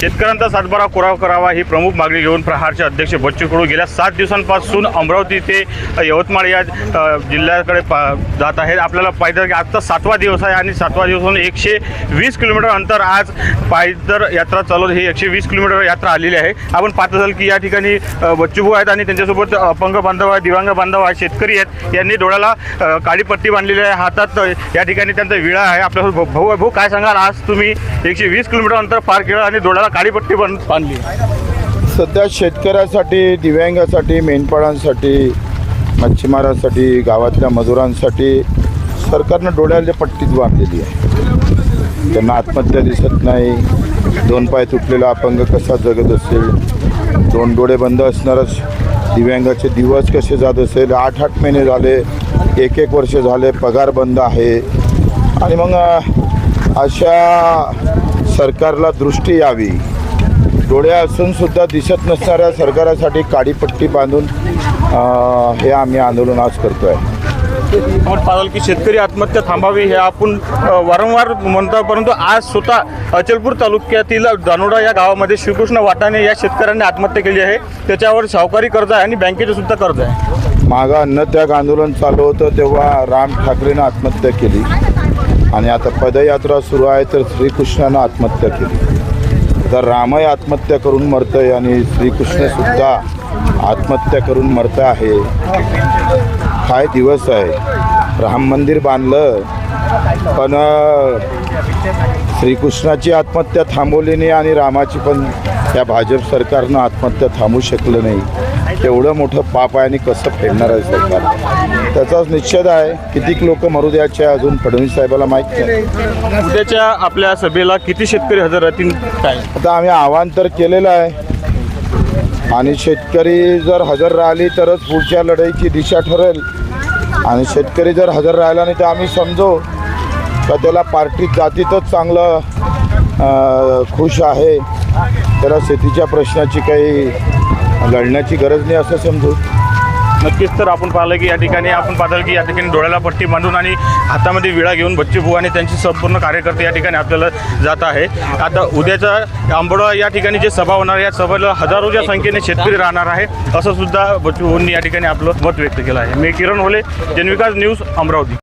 शेतकऱ्यांचा सातबारा कोराव करावा ही प्रमुख मागणी घेऊन प्रहारचे अध्यक्ष बच्चू कडू गेल्या सात दिवसांपासून अमरावती ते यवतमाळ या जिल्ह्याकडे पा जात आहेत. आपल्याला पाहिजे की आजचा सातवा दिवस आहे आणि सातवा दिवसातून एकशे वीस किलोमीटर अंतर आज पायदळ यात्रा चालवत ही एकशे वीस किलोमीटर यात्रा आलेली आहे. आपण पाहत असाल की या ठिकाणी अ, बच्चूभाऊ आहेत आणि त्यांच्यासोबत अपंग बांधव आहे दिव्यांग बांधव आहे शेतकरी आहेत. यांनी डोळ्याला काळी पट्टी बांधलेली आहे. हातात या ठिकाणी त्यांचा विळा आहे. आपल्यासोबत भाऊ- भाऊ आहे. भाऊ काय सांगाल? आज तुम्ही एकशे वीस किलोमीटर अंतर पार केलं आणि डोळ्याला काळीपट्टी बन बांधली. सध्या शेतकऱ्यासाठी दिव्यांगासाठी मेंढपाळांसाठी मच्छीमारांसाठी गावातल्या मजुरांसाठी सरकारनं डोळ्याला पट्टीच बांधलेली आहे. त्यांना आत्महत्या दिसत नाही. दोन पाय तुटलेला अपंग कसा जगत असेल? दोन डोळे बंद असणारच दिव्यांगाचे दिवस कसे जात असेल? आठ आठ महिने झाले एक एक वर्ष झाले पगार बंद आहे. आणि मग अशा सरकारला दृष्टी यावी. डोळे असून सुद्धा दिसत नसणाऱ्या सरकारासाठी काडीपट्टी बांधून हे आम्ही आंदोलन आज करतो आहे आपण पाहाल की शेतकरी आत्महत्या थांबावी हे आपण वारंवार म्हणतो परंतु आज स्वतः अचलपूर तालुक्यातील दानोडा या गावामध्ये श्रीकृष्ण वाटाणे या शेतकऱ्यांनी आत्महत्या केली आहे. त्याच्यावर सावकारी कर्ज आहे आणि बँकेचे सुद्धा कर्ज आहे. मागं अन्नत्याग आंदोलन चालू होतं तेव्हा राम ठाकरेनं आत्महत्या केली. आणि आता पदयात्रा सुरू आहे तर श्रीकृष्णानं आत्महत्या केली. तर रामही आत्महत्या करून मरतंय आणि श्रीकृष्णसुद्धा आत्महत्या करून मरत आहे. काय दिवस आहे. राम मंदिर बांधलं पण श्रीकृष्णाची आत्महत्या थांबवली नाही आणि रामाची पण या भाजप सरकारनं आत्महत्या थांबू शकलं नाही. एवढं मोठं पाप आहे आणि कसं फेडणार आहे सरकार? त्याचाच निश्चित आहे. कितीक लोक मरू द्यायचे अजून फडणवीस साहेबाला माहीत नाही. उद्याच्या आपल्या सभेला किती शेतकरी हजर राहतील काय? आता आम्ही आव्हान तर केलेलं आहे. आणि शेतकरी जर हजर राहिली तरच पुढच्या लढाईची दिशा ठरेल. आणि शेतकरी जर हजर राहिला नाही तर आम्ही समजू का त्याला पार्टीत जातीतच चांगलं खुश आहे. त्याला शेतीच्या प्रश्नाची काही लढण्याची गरज नाही असं समजू. नक्कीच तर आपण पाहिलं की या ठिकाणी आपण पाहिलं की या ठिकाणी डोळ्याला पट्टी बांधून आणि हातामध्ये विळा घेऊन बच्चूभाऊ आणि त्यांचे संपूर्ण कार्यकर्ते या ठिकाणी आपल्याला जात आहे. आता उद्याचा आंबोडा या ठिकाणी जे सभा होणार या सभेला हजारोच्या संख्येने शेतकरी राहणार आहे असं सुद्धा बच्चूभाऊंनी या ठिकाणी आपलं मत व्यक्त केलं आहे. मी किरण होले जनविकास न्यूज अमरावती.